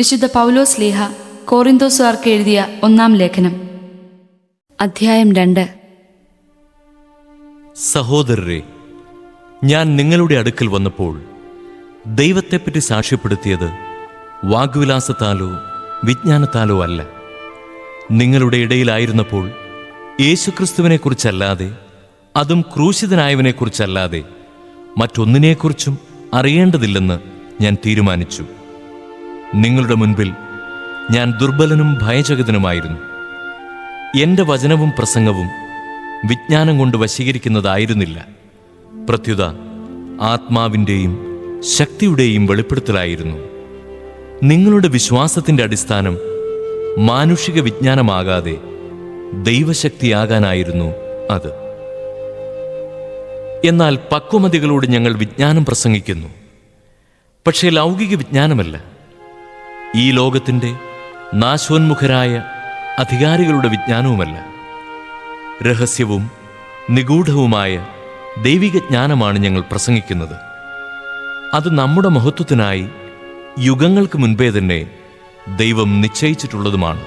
വിശുദ്ധ പൗലോസ് ലീഹ കോറിന്തോസുകാർക്ക് എഴുതിയ ഒന്നാം ലേഖനം. അധ്യായം രണ്ട്. സഹോദരരെ ഞാൻ നിങ്ങളുടെ അടുക്കൽ വന്നപ്പോൾ ദൈവത്തെപ്പറ്റി സാക്ഷ്യപ്പെടുത്തിയത് വാഗ്വിലാസത്താലോ വിജ്ഞാനത്താലോ അല്ല. നിങ്ങളുടെ ഇടയിലായിരുന്നപ്പോൾ യേശുക്രിസ്തുവിനെക്കുറിച്ചല്ലാതെ അതും ക്രൂശിതനായവനെക്കുറിച്ചല്ലാതെ മറ്റൊന്നിനെക്കുറിച്ചും അറിയേണ്ടതില്ലെന്ന് ഞാൻ തീരുമാനിച്ചു. നിങ്ങളുടെ മുൻപിൽ ഞാൻ ദുർബലനും ഭയചകിതനുമായിരുന്നു. എന്റെ വചനവും പ്രസംഗവും വിജ്ഞാനം കൊണ്ട് വശീകരിക്കുന്നതായിരുന്നില്ല. പ്രത്യുത ആത്മാവിന്റെയും ശക്തിയുടെയും വെളിപ്പെടുത്തലായിരുന്നു. നിങ്ങളുടെ വിശ്വാസത്തിന്റെ അടിസ്ഥാനം മാനുഷിക വിജ്ഞാനമാകാതെ ദൈവശക്തിയാകാനായിരുന്നു അത്. എന്നാൽ പക്വമതികളോട് ഞങ്ങൾ വിജ്ഞാനം പ്രസംഗിക്കുന്നു. പക്ഷേ ലൗകിക വിജ്ഞാനമല്ല. ഈ ലോകത്തിന്റെ നാശോന്മുഖരായ അധികാരികളുടെ വിജ്ഞാനവുമല്ല. രഹസ്യവും നിഗൂഢവുമായ ദൈവിക ജ്ഞാനമാണ് ഞങ്ങൾ പ്രസംഗിക്കുന്നത്. അത് നമ്മുടെ മഹത്വത്തിനായി യുഗങ്ങൾക്ക് മുൻപേ തന്നെ ദൈവം നിശ്ചയിച്ചിട്ടുള്ളതുമാണ്.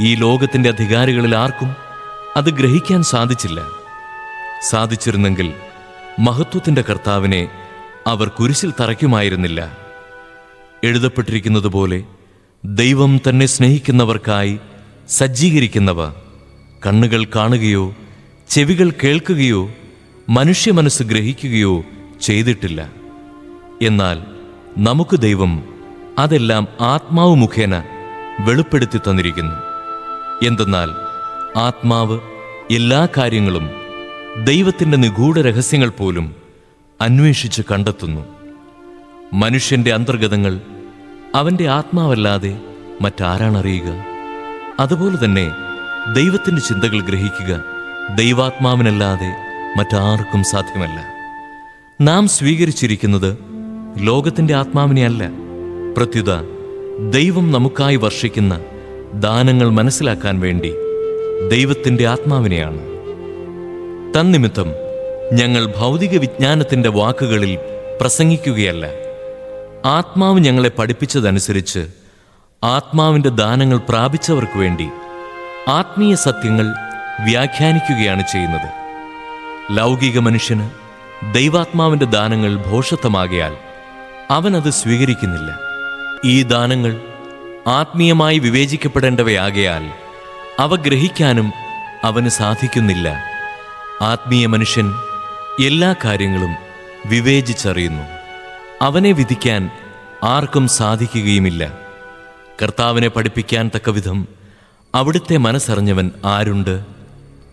ഈ ലോകത്തിന്റെ അധികാരികളിൽ ആർക്കും അത് ഗ്രഹിക്കാൻ സാധിച്ചില്ല. സാധിച്ചിരുന്നെങ്കിൽ മഹത്വത്തിന്റെ കർത്താവിനെ അവർ കുരിശിൽ തറയ്ക്കുമായിരുന്നില്ല. എഴുതപ്പെട്ടിരിക്കുന്നത് പോലെ ദൈവം തന്നെ സ്നേഹിക്കുന്നവർക്കായി സജ്ജീകരിക്കുന്നവ കണ്ണുകൾ കാണുകയോ ചെവികൾ കേൾക്കുകയോ മനുഷ്യ മനസ്സ് ഗ്രഹിക്കുകയോ ചെയ്തിട്ടില്ല. എന്നാൽ നമുക്ക് ദൈവം അതെല്ലാം ആത്മാവ് മുഖേന വെളിപ്പെടുത്തി തന്നിരിക്കുന്നു. എന്തെന്നാൽ ആത്മാവ് എല്ലാ കാര്യങ്ങളും ദൈവത്തിന്റെ നിഗൂഢ രഹസ്യങ്ങൾ പോലും അന്വേഷിച്ച് കണ്ടെത്തുന്നു. മനുഷ്യന്റെ അന്തർഗതങ്ങൾ അവന്റെ ആത്മാവല്ലാതെ മറ്റാരാണറിയുക? അതുപോലെ തന്നെ ദൈവത്തിന്റെ ചിന്തകൾ ഗ്രഹിക്കുക ദൈവാത്മാവിനല്ലാതെ മറ്റാർക്കും സാധ്യമല്ല. നാം സ്വീകരിച്ചിരിക്കുന്നത് ലോകത്തിന്റെ ആത്മാവിനെ അല്ല. പ്രത്യുത ദൈവം നമുക്കായി വർഷിക്കുന്ന ദാനങ്ങൾ മനസ്സിലാക്കാൻ വേണ്ടി ദൈവത്തിന്റെ ആത്മാവിനെയാണ്. തന്നിമിത്തം ഞങ്ങൾ ഭൗതിക വിജ്ഞാനത്തിന്റെ വാക്കുകളിൽ പ്രസംഗിക്കുകയല്ല. ആത്മാവ് ഞങ്ങളെ പഠിപ്പിച്ചതനുസരിച്ച് ആത്മാവിന്റെ ദാനങ്ങൾ പ്രാപിച്ചവർക്ക് വേണ്ടി ആത്മീയ സത്യങ്ങൾ വ്യാഖ്യാനിക്കുകയാണ് ചെയ്യുന്നത്. ലൗകിക മനുഷ്യന് ദൈവാത്മാവിന്റെ ദാനങ്ങൾ ഭോഷത്വമാകയാൽ അവനത് സ്വീകരിക്കുന്നില്ല. ഈ ദാനങ്ങൾ ആത്മീയമായി വിവേചിക്കപ്പെടേണ്ടവയാകയാൽ അവ ഗ്രഹിക്കാനും അവന് സാധിക്കുന്നില്ല. ആത്മീയ മനുഷ്യൻ എല്ലാ കാര്യങ്ങളും വിവേചിച്ചറിയുന്നു. അവനെ വിധിക്കാൻ ആർക്കും സാധിക്കുകയുമില്ല. കർത്താവിനെ പഠിപ്പിക്കാൻ തക്കവിധം അവിടുത്തെ മനസ്സറിഞ്ഞവൻ ആരുണ്ട്?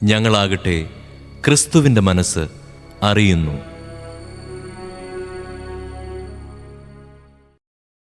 ഞങ്ങളാകട്ടെ ക്രിസ്തുവിന്റെ മനസ്സ് അറിയുന്നു.